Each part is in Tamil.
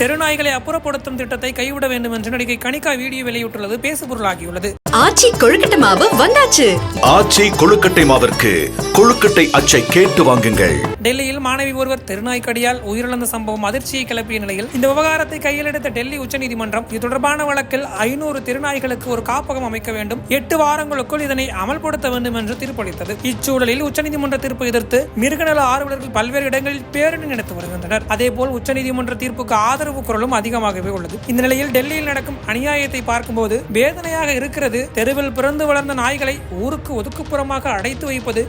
தெருநாய்களை அப்புறப்படுத்தும் திட்டத்தை கைவிட வேண்டும் என்று நடிகை கணிகா வீடியோ வெளியிட்டுள்ளது பேசுபொருளாகியுள்ளது ஆச்சி கொழுக்கட்டை மாவு வந்தாச்சு. ஆச்சி கொழுக்கட்டை மாவிற்கு கொழுக்கட்டை அச்சை கேட்டு வாங்குங்கள். டெல்லியில் மாணவி ஒருவர் தெருநாய் கடியால் உயிரிழந்த சம்பவம் அதிர்ச்சியை கிளப்பிய நிலையில் இந்த விவகாரத்தை கையில் எடுத்த டெல்லி உச்சநீதிமன்றம் இது தொடர்பான வழக்கில் ஐநூறு தெருநாய்களுக்கு ஒரு காப்பகம் அமைக்க வேண்டும் எட்டு வாரங்களுக்குள் இதனை அமல்படுத்த வேண்டும் என்று தீர்ப்பளித்தது. இச்சூழலில் உச்சநீதிமன்ற தீர்ப்பை எதிர்த்து மிருகநல ஆர்வலர்கள் பல்வேறு இடங்களில் பேரணி நடத்தி வருகின்றனர். அதேபோல் உச்சநீதிமன்ற தீர்ப்புக்கு ஆதரவு குரலும் அதிகமாகவே உள்ளது. இந்த நிலையில் டெல்லியில் நடக்கும் அநியாயத்தை பார்க்கும்போது வேதனையாக இருக்கிறது. தெருவில் பிறந்து வளர்ந்த நாய்களை ஊருக்கு ஒதுக்குப்புறமாக அடைத்து வைப்பது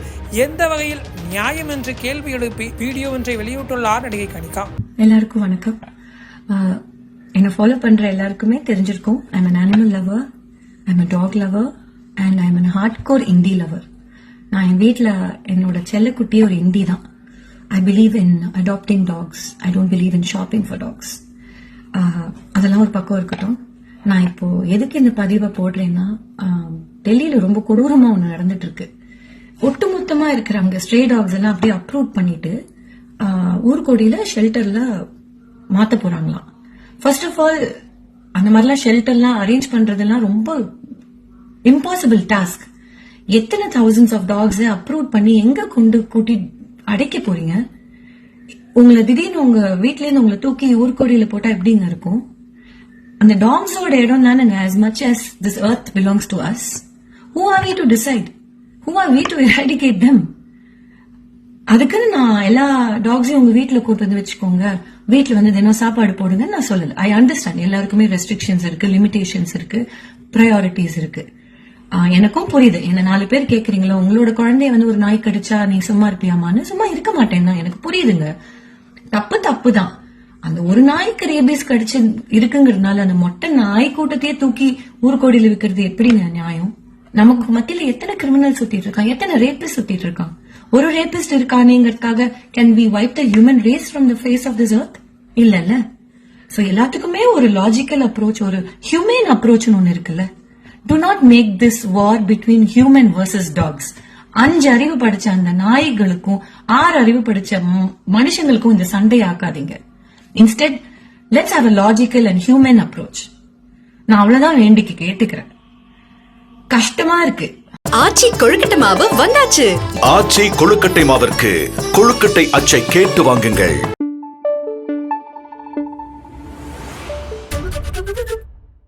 எந்த வகையில் நியாயம் என்று கேள்வி எழுப்பி வீடியோ ஒன்றை வெளியிட்டுள்ளார் நடிகை கணிகா எல்லாருக்கும் வணக்கம். என்னை ஃபாலோ பண்ற எல்லாருக்குமே தெரிஞ்சிருக்கும். I'm an animal lover I'm a dog lover and I'm an hardcore indie lover நான் என் வீட்டில் என்னோட செல்லக்குட்டியே ஒரு இந்தி தான். I believe in adopting dogs I don't believe in shopping for dogs அதெல்லாம் ஒரு பக்கம் இருக்கட்டும். நான் இப்போ எதுக்கு இந்த பதிவை போடுறேன்னா டெல்லியில ரொம்ப கொடூரமா ஒன்று நடந்துட்டு இருக்கு ஒட்டுமொத்தமா இருக்கிறவங்க ஸ்ட்ரே டாக்ஸ் எல்லாம் அப்படியே அப்ரூவ் பண்ணிட்டு ஊர்கோடியில ஷெல்டர்ல மாத்த போறாங்களாம். ஃபர்ஸ்ட் ஆஃப் ஆல் அந்த மாதிரிலாம் ஷெல்டர்லாம் அரேஞ்ச் பண்றதெல்லாம் ரொம்ப இம்பாசிபிள் டாஸ்க் எத்தனை தௌசண்ட்ஸ் ஆஃப் டாக்ஸ் அப்ரூவ் பண்ணி எங்க கொண்டு கூட்டி அடைக்க போறீங்க? உங்களை திடீர்னு உங்க வீட்ல இருந்து உங்களை தூக்கி ஊர்கோடியில போட்டா எப்படிங்க இருக்கும்? அந்த டாங்ஸோட இடம் தானேங்க as much as this earth belongs to us who are we to decide who are we to eradicate them? அதுக்குன்னு நான் எல்லா டாக்ஸையும் உங்க வீட்டுல கூட்டு வந்து வச்சுக்கோங்க. வீட்டுல வந்து தினம் சாப்பாடு போடுங்க நான் சொல்லல. ஐ அண்டர்ஸ்டாண்ட் எல்லாருக்குமே ரெஸ்ட்ரிக்ஷன்ஸ் இருக்கு லிமிடேஷன்ஸ் இருக்கு ப்ரையாரிட்டிஸ் இருக்கு. ஆஹ் எனக்கும் புரியுது. என்ன நாலு பேர் கேக்குறீங்களோ உங்களோட குழந்தைய வந்து ஒரு நாய் கடிச்சா நீ சும்மா இருப்பியாமான்னு? சும்மா இருக்க மாட்டேன்னா எனக்கு புரியுதுங்க. தப்பு தப்பு தான் அந்த ஒரு நாய்க்கு ரேபிஸ் கடிச்சு இருக்குங்கிறதுனால அந்த மொட்டை நாய் கூட்டத்தையே தூக்கி ஊர்கோடியில விற்கிறது எப்படிங்க நியாயம்? நமக்கு மத்தியில எத்தனை கிரிமினல் சுத்திட்டு இருக்கான்? எத்தனை ரேபிஸ்ட் சுத்திட்டு இருக்கான்? ஒரு rapist இருக்கானேங்கிறதுக்காக can we wipe the human race from the face of this earth இல்லல்ல. சோ எல்லாத்துக்குமே ஒரு லாஜிக்கல் அப்ரோச் ஒரு ஹியூமன் அப்ரோச்னு ஒன்னு இருக்குல்ல. To not make this war between human versus dogs அஞ்சு அறிவு படிச்ச அந்த நாய்களுக்கும் ஆறு அறிவு படிச்ச மனுஷங்களுக்கும் இந்த சண்டை ஆக்காதீங்க. Instead let's have a logical and human approach நான் அவ்வளவுதான் வேண்டிக்கு கேட்டுக்கிறேன். கஷ்டமா இருக்கு. ஆச்சி கொழுக்கட்டை மாவு வந்தாச்சு. ஆச்சி கொழுக்கட்டை மாவிற்கு கொழுக்கட்டை அச்சை கேட்டு வாங்குங்கள்.